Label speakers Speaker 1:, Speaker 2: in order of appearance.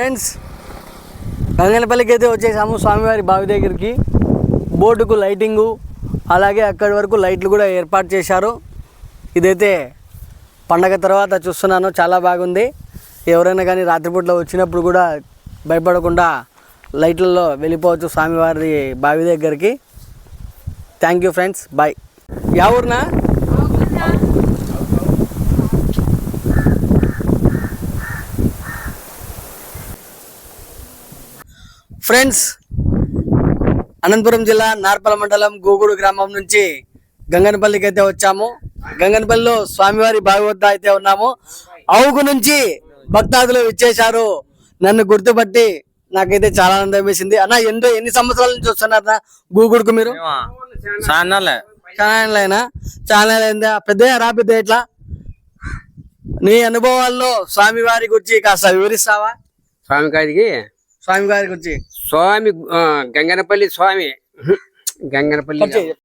Speaker 1: Friends గంగనపల్లికి అయితే వచ్చేసాము స్వామివారి బావి దగ్గరికి. బోటుకు లైటింగు అలాగే అక్కడి వరకు లైట్లు కూడా ఏర్పాటు చేశారు. ఇదైతే పండగ తర్వాత చూస్తున్నాను చాలా బాగుంది. ఎవరైనా కానీ రాత్రిపూట్లో వచ్చినప్పుడు కూడా భయపడకుండా లైట్లలో వెళ్ళిపోవచ్చు స్వామివారి బావి దగ్గరికి. థ్యాంక్ యూ ఫ్రెండ్స్ బాయ్ యా ఊరినా? ఫ్రెండ్స్ అనంతపురం జిల్లా నార్పల మండలం గోగుడు గ్రామం నుంచి గంగనపల్లికి అయితే వచ్చాము. గంగనపల్లిలో స్వామివారి బావి వద్ద అయితే ఉన్నాము. అవుగు నుంచి భక్తాదులు ఇచ్చేశారు. నన్ను గుర్తుపట్టి నాకైతే చాలా ఆనందం వేసింది. అన్న ఎంతో ఎన్ని సంవత్సరాల నుంచి వస్తున్నారన్నా గూగుడుకు మీరు? చాలా చాలా అయిందా? పెద్ద రా పెద్ద ఎట్లా? నీ అనుభవాల్లో స్వామివారి గురించి కాస్త వివరిస్తావా?
Speaker 2: స్వామి కాడికి
Speaker 1: స్వామివారి గురించి
Speaker 2: స్వామి ఆ, గంగనపల్లి స్వామి గంగనపల్లి
Speaker 1: వచ్చేయ్.